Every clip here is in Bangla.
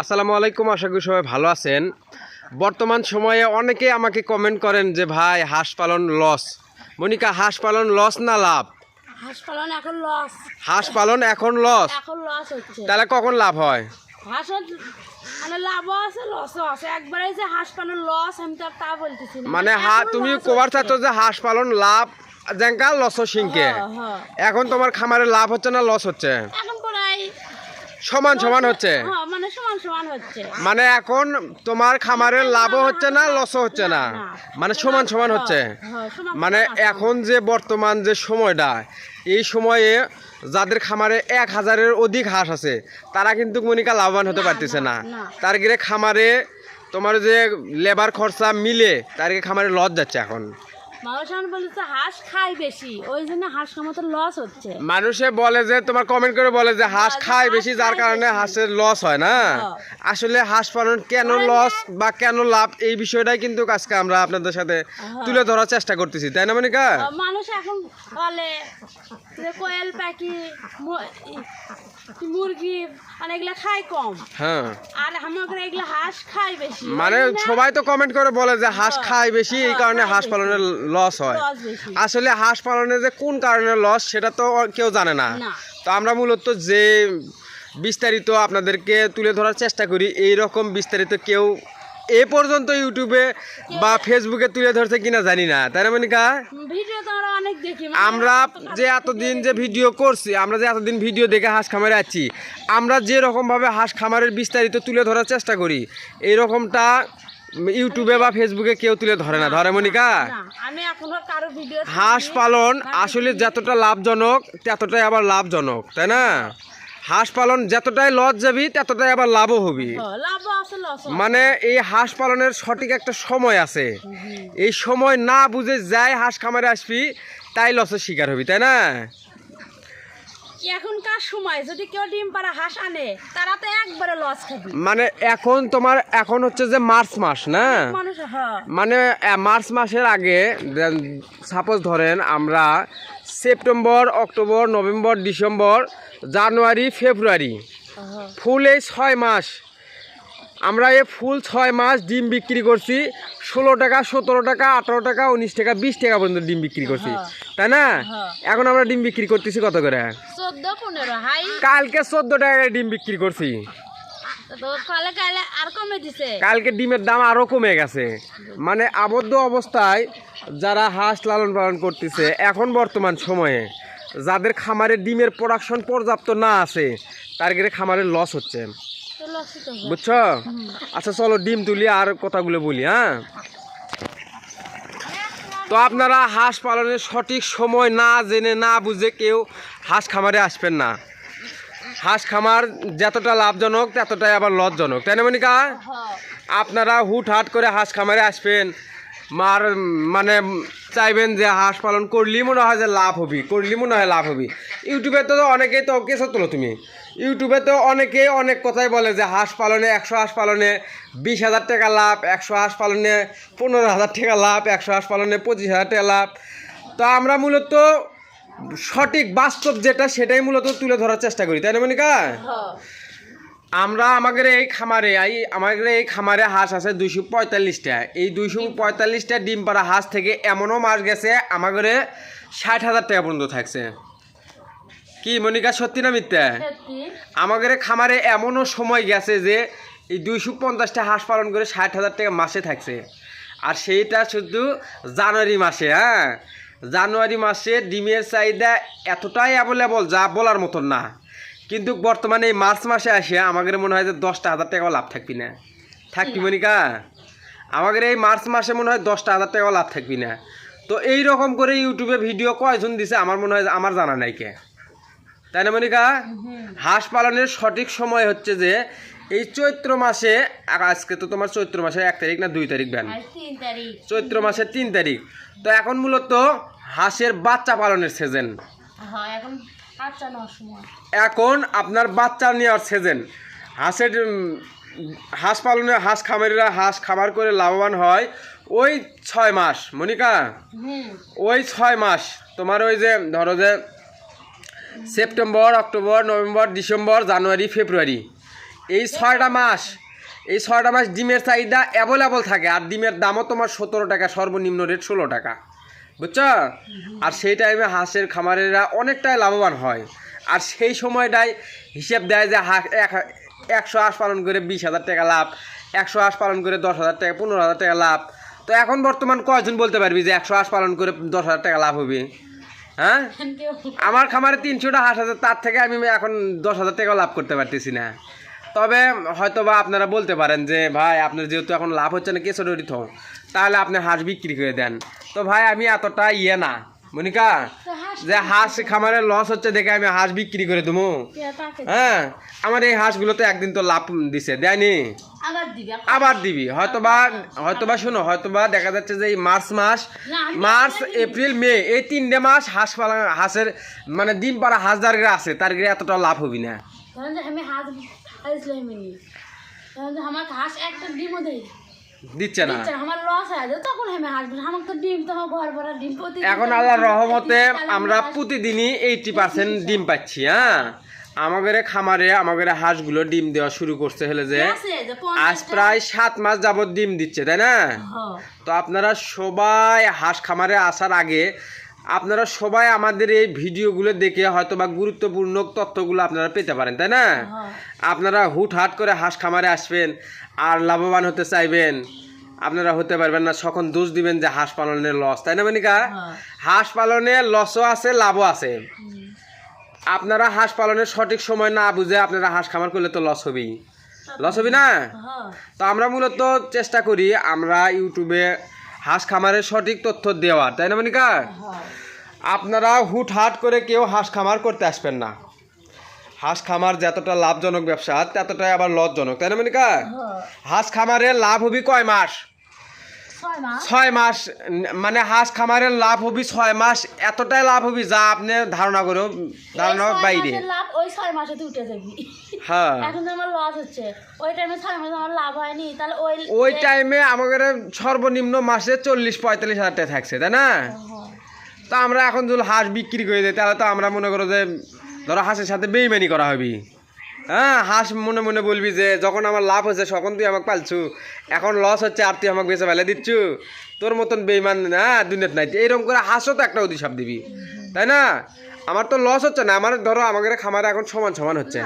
আসসালামু আলাইকুম আশা করি সবাই ভালো আছেন। বর্তমান সময়ে অনেকে আমাকে কমেন্ট করেন যে ভাই হাঁস পালন লস মনিকা হাঁস পালন লস না লাভ? হাঁস পালন এখন লস হাঁস পালন এখন লস এখন লস হচ্ছে। তাহলে কখন লাভ হয়? হাঁসের মানে লাভও আছে লসও আছে। একবারে যে হাঁস পালন লস আমি তো তা বলতেছি মানে হা তুমি কোবার। চাচ্ছ যে হাঁস পালন লাভ জেঙ্কা লস সিংকে। হ্যাঁ, হ্যাঁ। এখন তোমার খামারে লাভ হচ্ছে না লস হচ্ছে? এখন সমান সমান হচ্ছে। হ্যাঁ মানে সমান সমান হচ্ছে। মানে এখন তোমার খামারের লাভও হচ্ছে না লসও হচ্ছে না। মানে সমান সমান হচ্ছে। হ্যাঁ, মানে এখন যে বর্তমান যে সময়টা এই সময়ে যাদের খামারে এক হাজারের অধিক হাঁস আছে তারা কিন্তু মনিকা লাভবান হতে পারতেছে না। তার গিয়ে খামারে তোমার যে লেবার খরচা মিলে তার খামারে লস যাচ্ছে এখন। বলছে হাঁস খায় বেশি ওই জন্য হাঁস খামাতে লস হচ্ছে। মানুষে বলে যে তোমার কমেন্ট করে বলে যে হাঁস খায় বেশি যার কারণে হাঁসের লস হয় না? হ্যাঁ। আসলে হাঁস পালন কেন লস বা কেন লাভ এই বিষয়টাই কিন্তু আজকে আমরা আপনাদের সাথে হ্যাঁ। তুলে ধরার চেষ্টা করতেছি। তাই না মনিকা? মানুষ এখন বলে কোয়েল পাখি মুরগি মানে এগুলা খায় কম। হ্যাঁ। আর আমাদের এগুলা হাঁস খায় বেশি। মানে সবাই তো কমেন্ট করে বলে যে হাঁস হ্যাঁ, খায় বেশি এই হ্যাঁ, কারণে হাঁস পালনের লস হয়। আসলে হাঁস পালনে যে কোন কারণে লস সেটা তো কেউ জানে না। তো আমরা মূলত যে বিস্তারিত আপনাদেরকে তুলে ধরার চেষ্টা করি এই রকম বিস্তারিত কেউ এ পর্যন্ত ইউটিউবে বা ফেসবুকে তুলে ধরছে কিনা জানি না। তাই না মনিকা আমরা অনেক দেখি মানে আমরা যে এতদিন যে ভিডিও করছি আমরা যে এতদিন ভিডিও দেখে হাঁস খামারে আছি আমরা যে রকমভাবে হাঁস খামারের বিস্তারিত তুলে ধরার চেষ্টা করি এই রকমটা ইউটিউবে বা ফেসবুকে কেউ তুলে ধরে না। ধরে মনিকা? হাঁস পালন আসলে যতটা লাভজনক ততটাই আবার লাভজনক তাই না? হাঁস পালন যতটাই লস যাবি ততটাই আবার লাভও হবি। মানে এই হাঁস পালনের সঠিক একটা সময় আছে। এই সময় না বুঝে যাই হাঁস খামারে আসবি তাই লসের শিকার হবি তাই না? এখনকার সময় যদি কেউ ডিম পাড়া হাঁস আনে তারা তো একবারে লস খাবি। মানে এখন তোমার এখন হচ্ছে যে মার্চ মাস না? মানে মার্চ মাসের আগে সাপোজ ধরেন আমরা September October November December January February. Full এই ছয় মাস। আমরা এই ফুল ছয় মাস ডিম বিক্রি করছি। ষোলো টাকা সতেরো টাকা আঠারো টাকা উনিশ টাকা বিশ টাকা পর্যন্ত ডিম বিক্রি করছি। তাই না। এখন আমরা ডিম বিক্রি করতেছি কত করে? কালকে চোদ্দ টাকা ডিম বিক্রি করছি। কালকে ডিমের দাম আরও কমে গেছে। মানে আবদ্ধ অবস্থায় যারা হাঁস লালন পালন করতেছে এখন বর্তমান সময়ে যাদের খামারে ডিমের প্রোডাকশন পর্যাপ্ত না আছে তার গেলে খামারের লস হচ্ছে। বুঝছ? আচ্ছা চলো ডিম তুলি আর কথাগুলো বলি হ্যাঁ? তো আপনারা হাঁস পালনের সঠিক সময় না জেনে না বুঝে কেউ হাঁস খামারে আসবেন না। হাঁস খামার যতটা লাভজনক ততটাই আবার লসজনক তাই না মনিকা? হ্যাঁ। আপনারা হুট হাট করে হাঁস খামারে আসবেন মার মানে চাইবেন যে হাঁস পালন করলি মনে হয় যে লাভ হবি করলি মনে হয় লাভ হবি। ইউটিউবে তো অনেকেই তো কেসে তোলো তুমি? ইউটিউবে তো অনেকেই অনেক কথাই বলে যে হাঁস পালনে একশো হাঁস পালনে বিশ হাজার টাকা লাভ একশো হাঁস পালনে পনেরো হাজার টাকা লাভ একশো হাঁস পালনে পঁচিশ হাজার টাকা লাভ। তো আমরা মূলত সঠিক বাস্তব যেটা সেটাই মূলত তুলে ধরার চেষ্টা করি তাই না মনিকা? হ্যাঁ। আমরা আমাদের এই খামারে এই আমাদের এই খামারে হাঁস আছে দুইশো পঁয়তাল্লিশটা। এই দুইশো পঁয়তাল্লিশটা ডিম পাড়া হাঁস থেকে এমনও মাস গেছে আমাদের ষাট হাজার টাকা পর্যন্ত থাকছে। কি মনিকা সত্যি না মিথ্যা? আমাদের খামারে এমনও সময় গেছে যে এই দুইশো পঞ্চাশটা হাঁস পালন করে ষাট হাজার টাকা মাসে থাকছে। আর সেইটা শুধু জানুয়ারি মাসে হ্যাঁ? জানুয়ারি মাসে ডিমের চাহিদা এতটাই অ্যাভেলেবল যা বলার মতন না। কিন্তু বর্তমানে এই মার্চ মাসে আসে আমাদের মনে হয় যে দশটা হাজার টাকাও লাভ থাকবি না। থাকবি মনিকা? আমাদের এই মার্চ মাসে মনে হয় দশটা হাজার টাকাও লাভ থাকবি না। তো এই রকম করে ইউটিউবে ভিডিও কয়জন দিছে আমার মনে হয় আমার জানা নাই কে। তাই না মনিকা? হাঁস পালনের সঠিক সময় হচ্ছে যে এই চৈত্র মাসে আজকে তো তোমার চৈত্র মাসে এক তারিখ না দুই তারিখ ব্যান? চৈত্র মাসের তিন তারিখ। তো এখন মূলত হাঁসের বাচ্চা পালনের সিজন হ্যাঁ এখন আপনার বাচ্চা নেওয়ার সিজন হাঁসের হাঁস পালনে হাঁস খামারিরা হাঁস খামার করে লাভবান হয় ওই ছয় মাস। মনিকা? ওই ছয় মাস। তোমার ওই যে ধরো যে September October November December January February. এই ছয়টা মাস এই ছয়টা মাস ডিমের চাহিদা অ্যাভেলেবল থাকে। আর ডিমের দামও তোমার সতেরো টাকা সর্বনিম্ন রেট ষোলো টাকা। বুঝছ? আর সেই টাইমে হাঁসের খামারেরা অনেকটাই লাভবান হয়। আর সেই সময়টাই হিসেব দেয় যে হাঁস এক একশো হাঁস পালন করে বিশ হাজার টাকা লাভ একশো হাঁস পালন করে দশ হাজার টাকা পনেরো হাজার টাকা লাভ। তো এখন বর্তমান কয়জন বলতে পারবি যে একশো হাঁস পালন করে দশ হাজার টাকা লাভ হবে? হ্যাঁ? আমার খামারে তিনশোটা হাঁস আছে তার থেকে আমি এখন দশ হাজার টাকা লাভ করতে পারতেছি না। তবে হয়তো বা আপনারা বলতে পারেন যে ভাই আপনার যেহেতু এখন লাভ হচ্ছে না কেসো ডরিত তাহলে আপনি হাঁস বিক্রি করে দেন। তো ভাই আমি এতটা ইয়ে না। মনিকা যে হাঁস খামারে লস হচ্ছে দেখে আমি হাঁস বিক্রি করে দেবো। হ্যাঁ আমার এই হাঁসগুলো তো একদিন তো লাভ দিছে দেয়নি? আবার দিবি? হয়তোবা হয়তোবা শোনো হয়তোবা দেখা যাচ্ছে যে এই মার্চ মাস মার্চ এপ্রিল মে এই তিনটে মাস হাঁস পালা হাঁসের মানে ডিম পাড়া হাঁস যার আছে তার ঘরে এতটা লাভ হবি না। যে আমার হাঁস একটা ডিমও দেই দিচ্ছে না। আমার লস হয়ে তখন আমি হাঁস আমার তো ডিম তো আমার ঘর ভরা ডিম প্রতি এখন আল্লাহর রহমতে আমরা প্রতিদিনই এইটি পার্সেন্ট ডিম পাচ্ছি হ্যাঁ? আমাদের খামারে আমাদের হাঁসগুলো ডিম দেওয়া শুরু করতে হলে যে আজ প্রায় সাত মাস যাবত ডিম দিচ্ছে তাই না? তো আপনারা সবাই হাঁস খামারে আসার আগে আপনারা সবাই আমাদের এই ভিডিওগুলো দেখে হয়তো বা গুরুত্বপূর্ণ তথ্যগুলো আপনারা পেতে পারেন তাই না? আপনারা হুট হুটহাট করে হাঁস খামারে আসবেন আর লাভবান হতে চাইবেন। আপনারা হতে পারবেন না তখন দোষ দিবেন যে হাঁস পালনের লস তাই না মানিকা? হাঁস পালনের লসও আছে লাভও আছে। আপনারা হাঁস পালনের সঠিক সময় না বুঝে আপনারা হাঁস খামার করলে তো লস হবেই। লস হবে না? তো আমরা মূলত চেষ্টা করি আমরা ইউটিউবে হাঁস খামারের সঠিক তথ্য দেওয়ার তাই না মনিকা? আপনারা হুটহাট করে কেউ হাঁস খামার করতে আসবেন না। হাঁস খামার যতটা লাভজনক ব্যবসা ততটাই আবার লসজনক তাই না মনিকা? হাঁস খামারে লাভ হবি কয় মাস? ছয় মাস? মানে হাঁস খামারের লাভ হবি ছয় মাস এতটাই লাভ হবি যা আপনি ধারণা করো ধারণা বাইরে। লাভ ওই ছয় মাসে উঠে যাবি। হ্যাঁ। এখন আমার লস হচ্ছে। ওই টাইমে ছয় মাসে আমার লাভ হয়নি তাহলে ওই ওই টাইমে আমাদের সর্বনিম্ন মাসে চল্লিশ পঁয়তাল্লিশ হাজার টাকা থাকছে তাই না। তো আমরা এখন যদি হাঁস বিক্রি করে দিই তাহলে তো আমরা মনে করো যে ধরো হাঁসের সাথে বেইমানি করা হবে। হ্যাঁ হাঁস মনে মনে বলবি যে যখন আমার লাভ হচ্ছে তখন তুই আমাকে পালছু। এখন লস হচ্ছে আর তুই আমাকে বেঁচে ফেলে দিচ্ছু। তোর মতন বেইমান না দুনিয়াত নাই। এইরকম করে হাঁসও তো একটা অধিসাপ দিবি। তাই না? আমার তো লস হচ্ছে না। আমার ধরো আমাদের খামারে এখন সমান সমান হচ্ছে।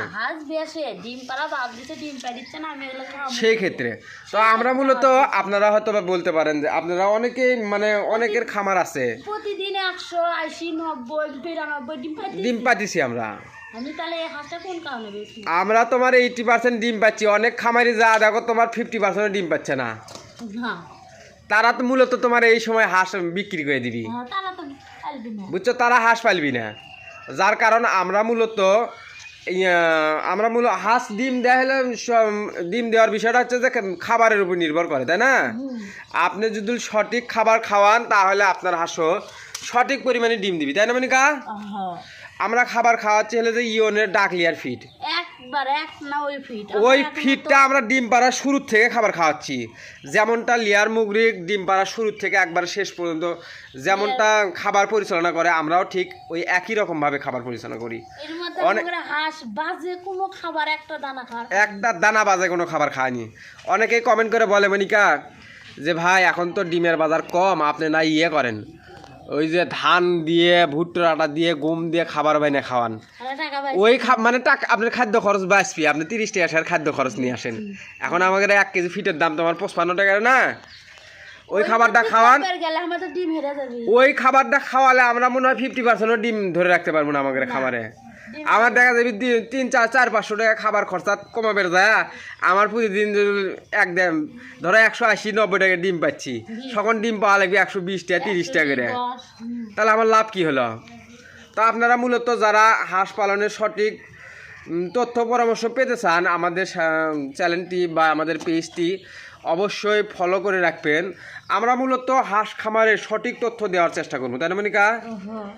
সেই ক্ষেত্রে। তো আমরা মূলত আপনারা হয়তো বলতে পারেন যে আপনারা অনেকেই মানে অনেকের খামার আছে। প্রতিদিন একশো আশি নব্বই বিরানব্বই। ডিম পাতিছি আমরা। আমি তাহলে হাঁসটা কোন কারণে বেশি আমরা তোমার এইটি পার্সেন্ট ডিম পাচ্ছি অনেক খামারি যা দেখো তোমার ফিফটি পার্সেন্ট ডিম পাচ্ছে না। না। তারা তো মূলত তোমার এই সময় হাঁস বিক্রি করে দিবি। হ্যাঁ, বুঝছ তারা হাঁস পালবি না। যার কারণ আমরা মূলত আমরা মূলত হাঁস ডিম দেওয়া হলে ডিম দেওয়ার বিষয়টা হচ্ছে যে খাবারের উপর নির্ভর করে তাই না? আপনি যদি সঠিক খাবার খাওয়ান তাহলে আপনার হাঁসও সঠিক পরিমাণে ডিম দিবি তাই না মানিকা। আমরা খাবার খাওয়াচ্ছি হলে যে ইয়নের ডাকলিয়ার ফিট। একবার এক না ওই ফিট। ওই ফিটটা আমরা ডিম পাড়ার শুরুর থেকে খাবার খাওয়াচ্ছি। যেমনটা লেয়ার মুগরি ডিম পাড়ার শুরুর থেকে একবার শেষ পর্যন্ত যেমনটা খাবার পরিচালনা করে আমরাও ঠিক ওই একই রকমভাবে খাবার পরিচালনা করি। অনেক- হাঁস বাজে কোনো খাবার একটা দানা একটা দানা বাজে কোনো খাবার খায়নি অনেকেই কমেন্ট করে বলে মনিকা যে ভাই এখন তো ডিমের বাজার কম আপনি না ইয়ে করেন। ওই যে ধান দিয়ে ভুট্টোর আটা দিয়ে গম দিয়ে খাবার বাইনে খাওয়ান। ওই মানে টাকা আপনার খাদ্য খরচ বাঁচবি। আপনি তিরিশ টাকা সার খাদ্য খরচ নিয়ে আসেন। এখন আমাদের এক কেজি ফিটের দাম তোমার পঁচপান্ন টাকা না? ওই খাবারটা খাওয়ান। ওই খাবারটা খাওয়ালে আমরা মনে হয় ফিফটি পার্সেন্টও ডিম ধরে রাখতে পারব না আমাদের খাবারে আমার দেখা যাবে তিন, চার চার, পাঁচশো টাকা খাবার খরচা কমা বেড়ে যায় আমার প্রতিদিন একদম ধরো একশো আশি, নব্বই টাকা ডিম পাচ্ছি। তখন ডিম পাওয়া লাগবে একশো বিশ টাকা, তিরিশ টাকা করে। তাহলে আমার লাভ কি হলো? তা আপনারা মূলত যারা হাঁস পালনের সঠিক তথ্য পরামর্শ পেতে চান, আমাদের চ্যানেলটি বা আমাদের পেজটি অবশ্যই ফলো করে রাখবেন। আমরা মূলত হাঁস খামারের সঠিক তথ্য দেওয়ার চেষ্টা করব, তাই না, মনিকা? হ্যাঁ।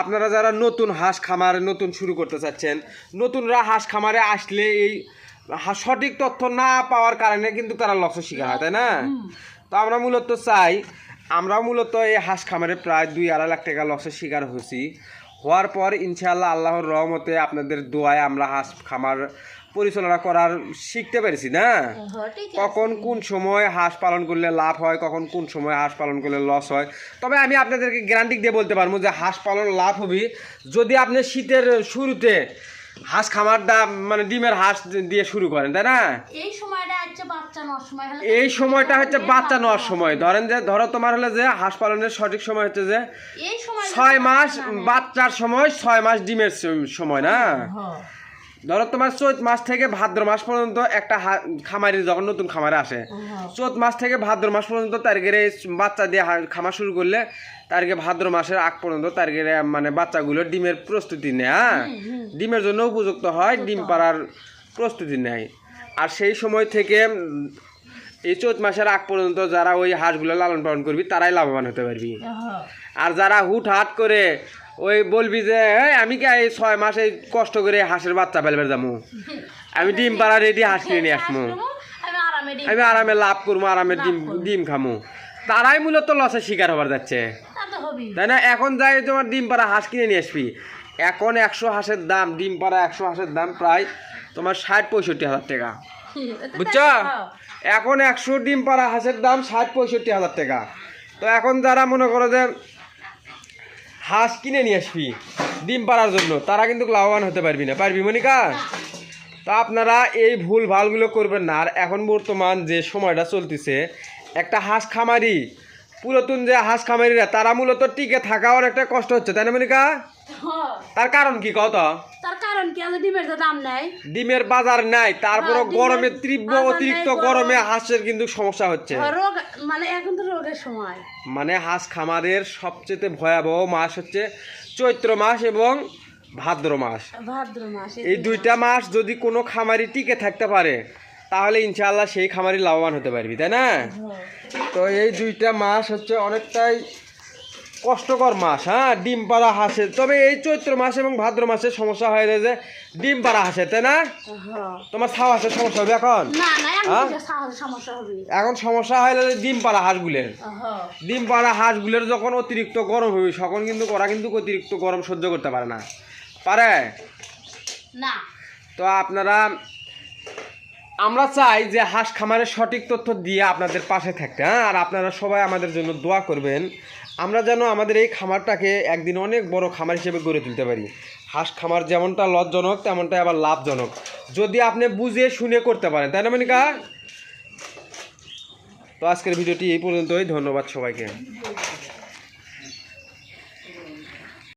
আপনারা যারা নতুন হাঁস খামার নতুন শুরু করতে চাচ্ছেন, নতুনরা হাঁস খামারে আসলে এই সঠিক তথ্য না পাওয়ার কারণে কিন্তু তারা লক্ষ্য শিকার হয়, তাই না? তো আমরা মূলত চাই, আমরা মূলত এই হাঁস খামারে প্রায় দুই আড়াই লাখ টাকা লসের শিকার হয়েছি। হওয়ার পর ইনশাআল্লাহ আল্লাহর রহমতে আপনাদের দোয়ায় আমরা হাঁস খামার পরিচালনা করার শিখতে পেরেছি না? হ্যাঁ। কখন কোন সময় হাঁস পালন করলে লাভ হয় কখন কোন সময় হাঁস পালন করলে লস হয়। তবে আমি আপনাদেরকে গ্যারান্টি দিয়ে বলতে পারব যে হাঁস পালন লাভ হবে যদি আপনি শীতের শুরুতে হাঁস খামার দাম মানে ডিমের হাঁস দিয়ে শুরু করেন তাই না? এই সময়টা হচ্ছে বাচ্চা নেওয়ার সময় এই সময়টা হচ্ছে বাচ্চা নেওয়ার সময়। ধরেন যে ধরো তোমার হলে যে হাঁস পালনের সঠিক সময় হচ্ছে যে ছয় মাস বাচ্চার সময় ছয় মাস ডিমের সময় না? হ্যাঁ। ধরো তোমার চৈত মাস থেকে ভাদ্র মাস পর্যন্ত একটা খামারি যখন নতুন খামারে আসে হ্যাঁ। চৈত মাস থেকে ভাদ্র মাস পর্যন্ত তারিখের বাচ্চা দিয়ে খামার শুরু করলে তারিখে ভাদ্র মাসের আগ পর্যন্ত তারিখের মানে বাচ্চাগুলো ডিমের প্রস্তুতি নেয় হ্যাঁ? ডিমের জন্য উপযুক্ত হয় ডিম পাড়ার প্রস্তুতি নেয় আর সেই সময় থেকে এই চৈত মাসের আগ পর্যন্ত যারা ওই হাঁসগুলো লালন পালন করবি তারাই লাভবান হতে পারবি হ্যাঁ। আর যারা হুট হাট করে ওই বলবি যে "এই, আমি কি এই ছয় মাসে কষ্ট করে হাঁসের বাচ্চা ফেলবে যাব? আমি ডিম পাড়া রেডি হাঁস কিনে নিয়ে আসব। আমি আরামে লাভ করব আরামে ডিম ডিম খামো। তারাই মূলত লসের শিকার হবার যাচ্ছে। তাই না? এখন যাই তোমার ডিম পাড়া হাঁস কিনে নিয়ে আসবি। এখন একশো হাঁসের দাম ডিম পাড়া একশো হাঁসের দাম প্রায় তোমার ষাট পঁয়ষট্টি হাজার টাকা। বুঝছ। এখন একশো ডিম পাড়া হাঁসের দাম ষাট পঁয়ষট্টি হাজার টাকা। তো এখন যারা মনে করো যে হাঁস কিনে নিয়ে আসবি, ডিম পাড়ার জন্য। তারা কিন্তু লাভবান হতে পারবি না। পারবি মনিকা? তা আপনারা এই ভুল ভালগুলো করবেন না। আর এখন বর্তমান যে সময়টা চলতেছে, একটা হাঁস খামারি, পুরাতন যে হাঁস খামারিরা, তারা মূলত টিকে থাকা অনেকটা কষ্ট হচ্ছে, তাই না মনিকা। তার কারণ কি কত তার কারণ কি? আছে ডিমের তো দাম নাই। ডিমের বাজার নাই তারপরে হ্যাঁ, গরমে তীব্র অতিরিক্ত গরমে। হাঁসের কিন্তু সমস্যা হচ্ছে। হ্যাঁ, রোগ মানে এখন তো রোগের সময়। মানে হাঁস খামারের সবচেয়ে ভয়াবহ মাস হচ্ছে চৈত্র মাস এবং ভাদ্র মাস। ভাদ্র মাস এই দুইটা মাস। যদি কোনো খামারি টিকে থাকতে পারে তাহলে ইনশাআল্লাহ সেই খামারি লাভবান হতে পারবি তাই না? তো এই দুইটা মাস হচ্ছে অনেকটাই কষ্টকর মাস হ্যাঁ? ডিম পাড়া হাঁসের। তবে এই চৈত্র মাস এবং ভাদ্র মাসে সমস্যা হয়ে যায় যে ডিম পাড়া হাঁসের তাই না? হ্যাঁ। তোমার ছাও হাঁসের সমস্যা হবে এখন? হ্যাঁ? সমস্যা এখন সমস্যা হয় যে ডিম পাড়া হাঁসগুলের। হ্যাঁ। ডিম পাড়া হাঁসগুলোর যখন অতিরিক্ত গরম হবে তখন কিন্তু ওরা কিন্তু অতিরিক্ত গরম সহ্য করতে পারে না। পারে? না। তো আপনারা আমরা চাই যে হাঁস খামারের সঠিক তথ্য দিয়ে আপনাদের পাশে থাকতে হ্যাঁ? আর আপনারা সবাই আমাদের জন্য দোয়া করবেন। আমরা যেন আমাদের এই খামারটাকে একদিন অনেক বড় খামার হিসেবে গড়ে তুলতে পারি। হাঁস খামার যেমনটা লজ্জনক তেমনটাই আবার লাভজনক। যদি আপনি বুঝে শুনে করতে পারেন, তাই না, মনিকা? তো আজকের ভিডিওটি এই পর্যন্তই। ধন্যবাদ সবাইকে।